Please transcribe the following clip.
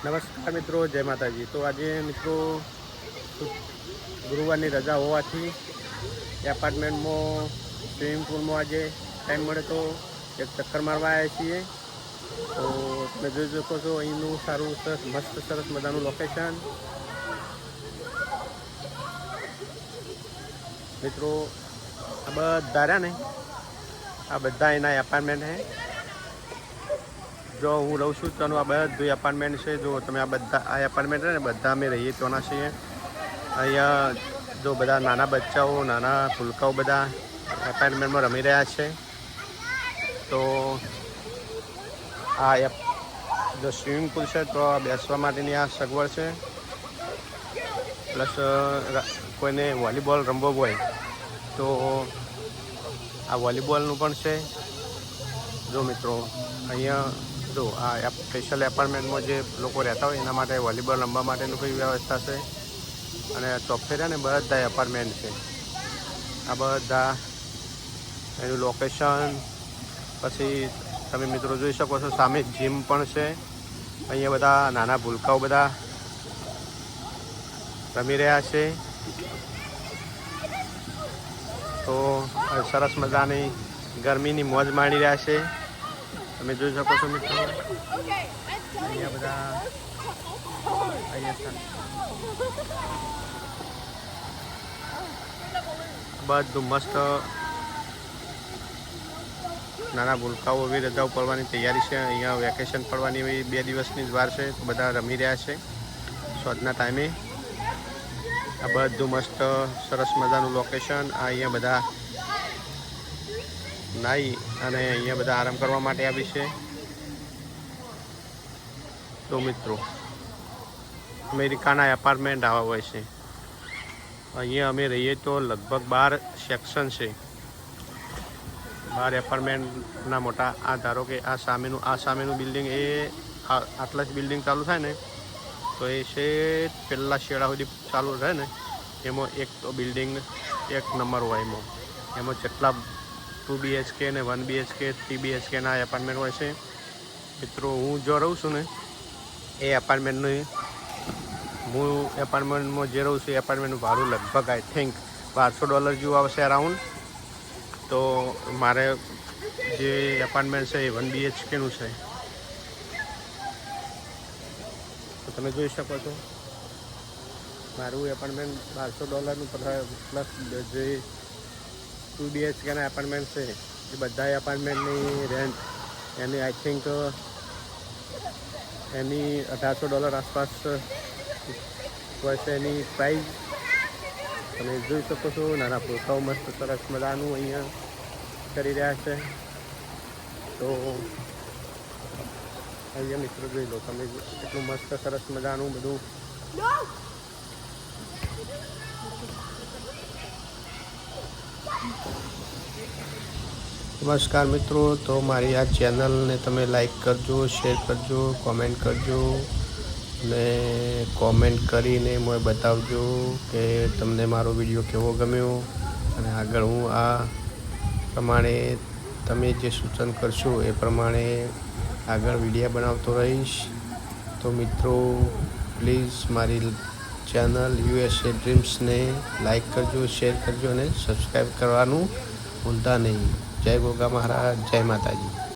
નમસ્કાર મિત્રો, જય માતાજી. તો આજે મિત્રો ગુરુવારની રજા હોવાથી એપાર્ટમેન્ટમાં, સ્વિમિંગ પુલમાં આજે ટાઈમ મળે તો એક ચક્કર મારવા આવ્યા છીએ. તો તમે જોઈ શકો છો, અહીંનું સારું, સરસ, મસ્ત, સરસ મજાનું લોકેશન મિત્રો, આ બધા રહ્યા ને? આ બધા એના એપાર્ટમેન્ટ છે જો હું રહું છું ત્યાંનું આ બધું એપાર્ટમેન્ટ છે. જો તમે આ બધા, આ એપાર્ટમેન્ટ છે ને, બધા અમે રહીએ ત્યાંના છીએ. અહીંયા જો બધા નાના બચ્ચાઓ, નાના ફૂલકાઓ બધા એપાર્ટમેન્ટમાં રમી રહ્યા છે. તો આ એપ જો સ્વિમિંગ પુલ છે, તો આ બેસવા માટેની આ સગવડ છે. પ્લસ કોઈને વોલીબોલ રમવો હોય, તો આ વોલીબોલનું પણ છે. જો મિત્રો, અહીંયા જો આ સ્પેશિયલ એપાર્ટમેન્ટમાં જે લોકો રહેતા હોય, એના માટે વોલીબોલ રમવા માટેનું કોઈ વ્યવસ્થા છે? અને ચોફેરા ને બધા એપાર્ટમેન્ટ છે. આ બધા, એનું લોકેશન પછી તમે મિત્રો જોઈ શકો છો, સામે જીમ પણ છે. અહીંયા બધા નાના ભૂલકાઓ બધા રમી રહ્યા છે. તો સરસ મજાની ગરમીની મોજ માણી રહ્યા છે. તમે જોઈ શકો છો મિત્રો. અહીંયા બધા બધું મસ્ત નાના ભૂલકાઓ એવી રજાઓ પડવાની તૈયારી છે. અહીંયા વેકેશન પડવાની એવી બે દિવસની જ વાર છે. બધા રમી રહ્યા છે. સોજના ટાઈમે. આ બધું મસ્ત સરસ મજાનું લોકેશન આ અહીંયા બધા નાહી અને અહીંયા બધા આરામ કરવા માટે આવી છે. તો મિત્રો, અમેરિકાના એપાર્ટમેન્ટ આવા હોય છે. અહીંયા અમે રહીએ તો લગભગ બાર સેક્શન છે. બાર એપાર્ટમેન્ટના મોટા, આ ધારો કે આ સામેનું આ સામેનું બિલ્ડિંગ એ આટલા જ બિલ્ડિંગ ચાલુ થાય ને, તો એ છે પહેલાં શેડા સુધી ચાલુ રહે ને, એમાં એક તો બિલ્ડિંગ એક નંબર હોય એમાં. એમાં જેટલા ટુ બીએચકે ને વન બીએચકે થ્રી બીએચકેના એપાર્ટમેન્ટ હોય છે. મિત્રો, હું જો રહું છું ને, એ એપાર્ટમેન્ટનું હું એપાર્ટમેન્ટમાં જે રહું છું, એ એપાર્ટમેન્ટનું ભાડું લગભગ આઈ થિંક બારસો ડોલર જેવું આવશે અરાઉન્ડ તો મારે જે એપાર્ટમેન્ટ છે, એ વન બીએચકેનું છે. તો તમે જોઈ શકો છો, મારું એપાર્ટમેન્ટ બારસો ડોલરનું પ્લસ જે ટુ બીએચકેના એપાર્ટમેન્ટ છે. એ બધા એપાર્ટમેન્ટની રેન્ટ એની આઈ થિંક એની અઢારસો ડોલર આસપાસ હોય છે એની પ્રાઇસ તમે જોઈ શકો છો, નાના પોતાઓ મસ્ત સરસ મજાનું અહીંયા કરી રહ્યા છે. તો અહીંયા મિત્રો જોઈ લો, તમે એટલું મસ્ત સરસ મજાનું બધું નમસ્કાર મિત્રો, તો મારી આ ચેનલને તમે લાઈક કરજો શેર કરજો કોમેન્ટ કરજો ને કોમેન્ટ કરીને મને બતાવજો કે તમને મારો વીડિયો કેવો ગમ્યો અને આગળ હું આ પ્રમાણે તમે જે સૂચન કરશો એ પ્રમાણે આગળ વિડીયા બનાવતો રહીશ. તો મિત્રો પ્લીઝ મારી ચેનલ યુએસએ ડ્રીમ્સને લાઈક કરજો શેર કરજો અને સબસ્ક્રાઈબ કરવાનું ભૂલતા નહીં. જય ગોગા મહારાજ જય માતાજી.